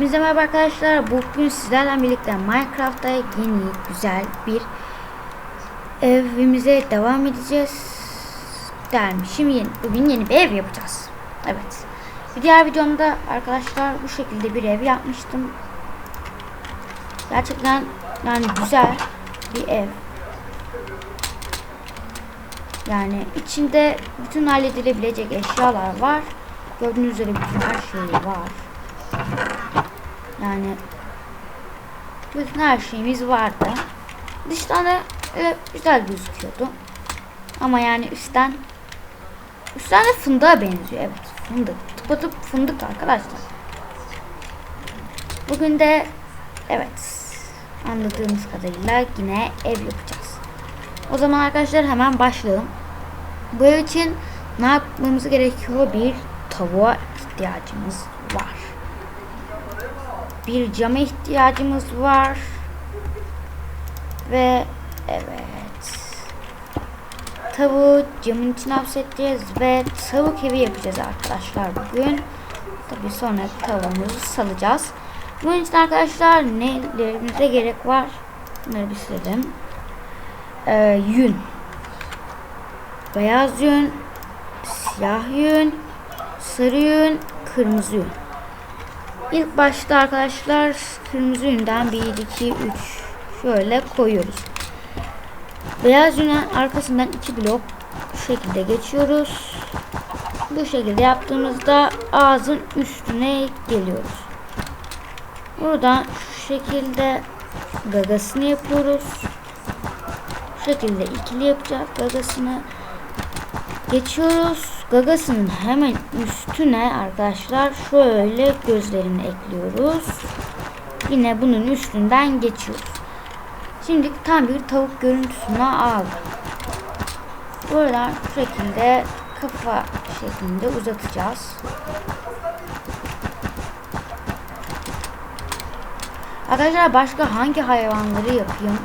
Hepinize merhaba arkadaşlar. Bugün sizlerle birlikte Minecraft'ta yeni güzel bir evimize devam edeceğiz. Dermişim yeni, bugün yeni bir ev yapacağız. Evet. Bir diğer videomda arkadaşlar bu şekilde bir ev yapmıştım. Gerçekten yani güzel bir ev. Yani içinde bütün halledilebilecek eşyalar var. Gördüğünüz üzere bütün her şey var. Yani bütün her şeyimiz vardı. Dıştan da evet, güzel gözüküyordu. Ama yani üstten üstten de fındığa benziyor. Evet fındık. Tıpatıp fındık arkadaşlar. Bugün de evet anladığımız kadarıyla yine ev yapacağız. O zaman arkadaşlar hemen başlayalım. Bu ev için ne yapmamız gerekiyor? Bir tavuğa ihtiyacımız var. Bir cama ihtiyacımız var. Ve evet. Tavuğu camın içine hapsedeceğiz ve tavuk evi yapacağız arkadaşlar bugün. Tabi sonra tavuğumuzu salacağız. Bunun için arkadaşlar nelerimize gerek var? Bunları bir silelim. Ee, yün. Beyaz yün. Siyah yün. Sarı yün. Kırmızı yün. İlk başta arkadaşlar kırmızı yünden 1, 2, 3 şöyle koyuyoruz. Beyaz yünden arkasından 2 blok bu şekilde geçiyoruz. Bu şekilde yaptığımızda ağzın üstüne geliyoruz. Buradan şu şekilde gagasını yapıyoruz. Bu şekilde ikili yapacağız gagasını. Geçiyoruz. Gagasının hemen üstüne arkadaşlar şöyle gözlerini ekliyoruz. Yine bunun üstünden geçiyoruz. Şimdi tam bir tavuk görüntüsünü aldık. Buradan şu şekilde kafa şeklinde uzatacağız. Arkadaşlar başka hangi hayvanları yapayım?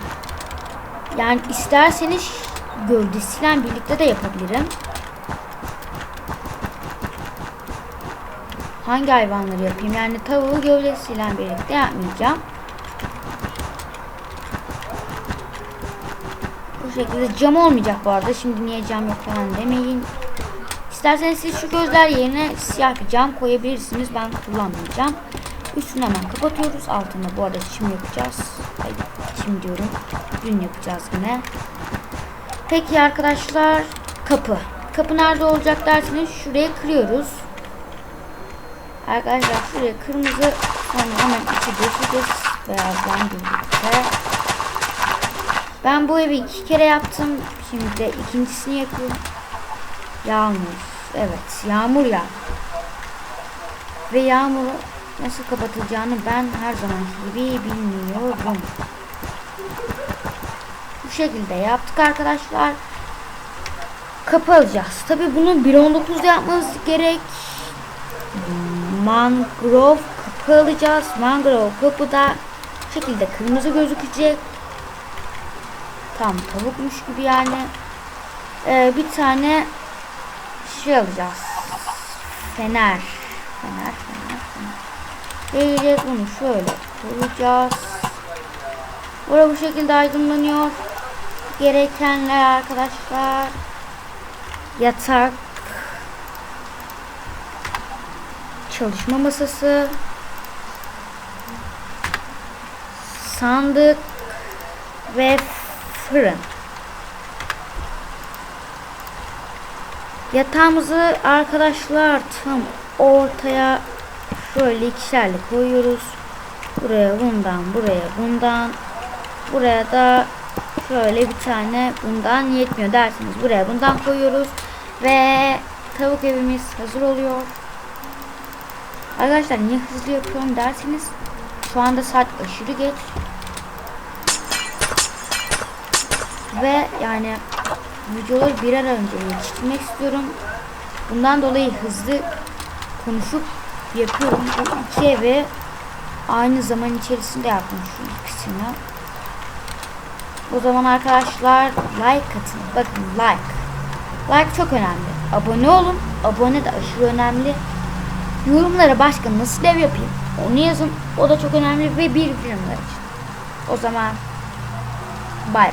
Yani isterseniz gövdesiyle birlikte de yapabilirim. Hangi hayvanları yapayım? Yani tavuğu gövdesiyle birlikte yapmayacağım. Bu şekilde cam olmayacak bu arada. Şimdi niye cam yok falan demeyin. İsterseniz siz şu gözler yerine siyah bir cam koyabilirsiniz. Ben kullanmayacağım. Üstünü hemen kapatıyoruz. Altında bu arada çim yapacağız. Ay, çim diyorum. Dün yapacağız yine. Peki arkadaşlar kapı. Kapı nerede olacak derseniz şuraya kırıyoruz. Arkadaşlar şuraya kırmızı sonra hemen içi döşeceğiz. Beyazdan birlikte. Ben bu evi iki kere yaptım. Şimdi de ikincisini yapıyorum. Yağmur. Evet yağmur ya. Ve yağmuru nasıl kapatılacağını ben her zaman gibi bilmiyorum. Bu şekilde yaptık arkadaşlar. Kapı alacağız. Tabi bunu 1.19'da yapmanız gerek. Mangrove kapı alacağız. Mangrove kapıda bu şekilde kırmızı gözükecek. Tam tavukmuş gibi yani. Ee, bir tane şey alacağız. Fener. Fener, fener, fener. Bunu şöyle koyacağız. Burada bu şekilde aydınlanıyor. Gerekenler arkadaşlar. Yatak. Çalışma masası. Sandık. Ve fırın. Yatağımızı arkadaşlar tam ortaya şöyle ikişerli koyuyoruz. Buraya bundan, buraya bundan. Buraya da şöyle bir tane bundan yetmiyor derseniz buraya bundan koyuyoruz. Ve tavuk evimiz hazır oluyor. Arkadaşlar niye hızlı yapıyorum derseniz şu anda saat aşırı geç. Ve yani videoları birer önce yetiştirmek istiyorum. Bundan dolayı hızlı konuşup yapıyorum. Bu iki evi aynı zaman içerisinde yaptım şu ikisini. O zaman arkadaşlar like atın. Bakın like. Like çok önemli. Abone olun. Abone de aşırı önemli. Yorumlara başka nasıl ev yapayım? Onu yazın. O da çok önemli ve bildirimler için. O zaman bay bay.